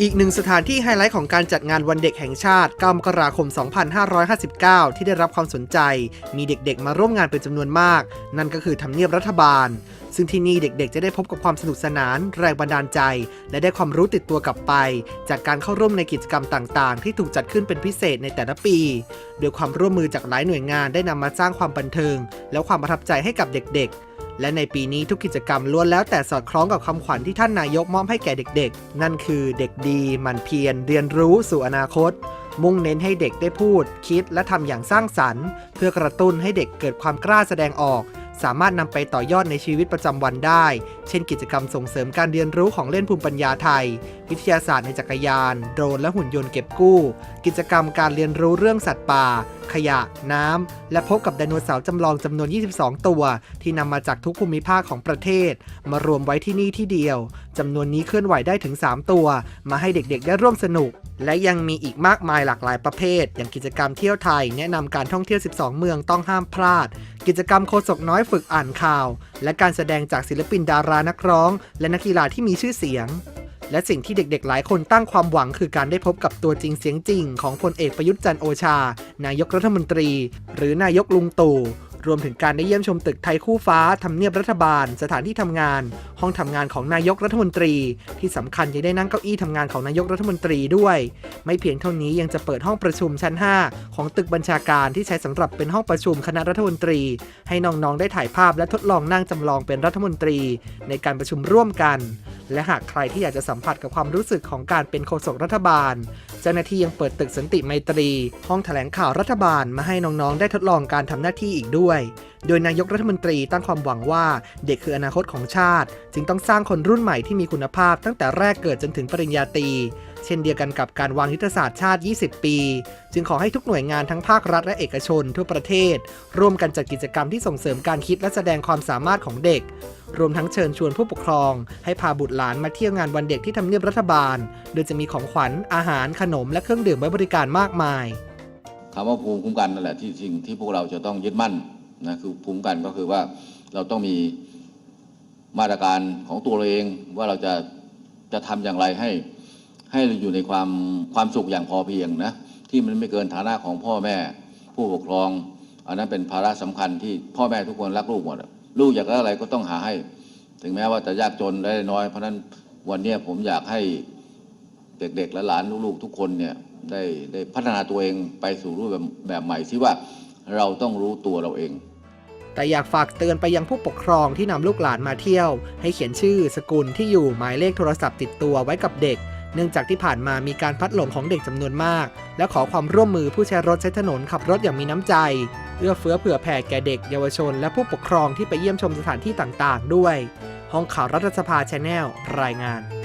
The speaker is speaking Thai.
อีกหนึ่งสถานที่ไฮไลท์ของการจัดงานวันเด็กแห่งชาติ9มกราคม 2559 ที่ได้รับความสนใจ มีเด็กๆมาร่วมงานเป็นจำนวนมาก นั่นก็คือทำเนียบรัฐบาล ซึ่งที่นี่เด็กๆ จะได้พบกับความสนุกสนาน แรงบันดาลใจ และได้ความรู้ติดตัวกลับไป จากการเข้าร่วมในกิจกรรมต่างๆ ที่ถูกจัดขึ้นเป็นพิเศษในแต่ละปี โดยความร่วมมือจากหลายหน่วยงานได้นำมาสร้างความบันเทิง และความประทับใจให้กับเด็กๆ และในปีนี้ทุกกิจกรรมล้วนแล้วแต่สอดคล้องกับคำขวัญที่ท่านนายกมอบให้แก่เด็กๆ นั่นคือเด็กดีหมั่นเพียรเรียนรู้สู่อนาคต มุ่งเน้นให้เด็กได้พูด คิดและทำอย่างสร้างสรรค์ เพื่อกระตุ้นให้เด็กเกิดความกล้าแสดงออก สามารถนำไปต่อยอดในชีวิตประจำวันได้ เช่นกิจกรรมส่งเสริมการเรียนรู้ของเล่นภูมิปัญญาไทย วิทยาศาสตร์ในจักรยาน โดรนและหุ่นยนต์เก็บกู้ กิจกรรมการเรียนรู้เรื่องสัตว์ป่า ขยะ น้ำ และพบกับไดโนเสาร์จำลองจำนวน 22 ตัว ที่นำมาจากทุกภูมิภาคของประเทศ มารวมไว้ที่นี่ที่เดียวจำนวนนี้เคลื่อนไหวได้ถึง 3 ตัว มาให้เด็กๆ ได้ร่วมสนุก และยังมีอีกมากมายหลากหลายประเภท อย่างกิจกรรมเที่ยวไทย แนะนำการท่องเที่ยว 12 เมืองต้องห้ามพลาด กิจกรรมโคศกน้อยฝึกอ่านข่าว และการแสดงจากศิลปินดารานักร้อง และนักกีฬาที่มีชื่อเสียง และสิ่งที่เด็กๆ หลายคนตั้งความหวังคือการได้พบกับตัวจริงเสียงจริง ของพลเอกประยุทธ์จันโอชา นายกรัฐมนตรี หรือนายกลุงตู่ รวมถึงการได้เยี่ยมชมตึกไทยคู่ฟ้าทำเนียบรัฐบาล สถานที่ทำงาน ห้องทำงานของนายกรัฐมนตรี ที่สำคัญยังได้นั่งเก้าอี้ทำงานของนายกรัฐมนตรีด้วย ไม่เพียงเท่านี้ยังจะเปิดห้องประชุมชั้น 5 ของตึกบัญชาการที่ใช้สำหรับเป็นห้องประชุมคณะรัฐมนตรี ให้น้องๆได้ถ่ายภาพและทดลองนั่งจำลองเป็นรัฐมนตรี ในการประชุมร่วมกัน และหากใครที่อยากจะสัมผัสกับความรู้สึกของการเป็นโฆษกรัฐบาล เจ้าหน้าที่ยังเปิดตึกสันติไมตรี ห้องแถลงข่าวรัฐบาลมาให้น้องๆ ได้ทดลองการทำหน้าที่อีกด้วย โดยนายกรัฐมนตรีตั้งความหวังว่าเด็กคืออนาคตของชาติ จึงต้องสร้างคนรุ่นใหม่ที่มีคุณภาพตั้งแต่แรกเกิดจนถึงปริญญาตรี เช่นเดียวกันกับการวางยุทธศาสตร์ชาติ 20 ปี จึงขอให้ทุกหน่วยงานทั้งภาครัฐและเอกชนทั่วประเทศ ร่วมกันจัดกิจกรรมที่ส่งเสริมการคิดและแสดงความสามารถของเด็ก รวมทั้งเชิญชวนผู้ปกครอง ให้พาบุตรหลานมาเที่ยวงานวันเด็กที่ทำเนียบรัฐบาล โดยจะมีของขวัญอาหารขนมและเครื่องดื่มไว้บริการมากมายคำว่าภูมิคุ้มกันนั่นแหละที่สิ่งที่พวกเราจะต้องยึดมั่นนะคือภูมิคุ้มกันก็คือว่าเราต้องมีมาตรการของตัวเราเองว่าเราจะจะทำอย่างไรให้ ให้เราอยู่ในความความสุขอย่างพอเพียงนะที่มันไม่เกินฐานะของพ่อแม่ผู้ปกครอง อันนั้นเป็นภาระสำคัญที่พ่อแม่ทุกคนรักลูกหมดลูกอยากได้อะไรก็ต้องหาให้ ถึงแม้ว่าจะยากจนได้น้อย เพราะนั้นวันนี้ผมอยากให้เด็กๆและหลานลูกๆ ทุกคนเนี่ยได้ได้พัฒนาตัวเองไปสู่รูปแบบแบบใหม่ที่ว่าเราต้องรู้ตัวเราเองแต่อยากฝากเตือนไปยังผู้ปกครองที่นำลูกหลานมาเที่ยว ให้เขียนชื่อสกุลที่อยู่หมายเลขโทรศัพท์ติดตัวไว้กับเด็ก เนื่องจากที่ผ่านมามีการพัดหลงของเด็กจำนวนมาก และขอความร่วมมือผู้ใช้รถใช้ถนนขับรถอย่างมีน้ำใจ เอื้อเฟื้อเผื่อแผ่แก่เด็กเยาวชน และผู้ปกครองที่ไปเยี่ยมชมสถานที่ต่างๆ ด้วย ห้องข่าวรัฐสภาชาแนลรายงาน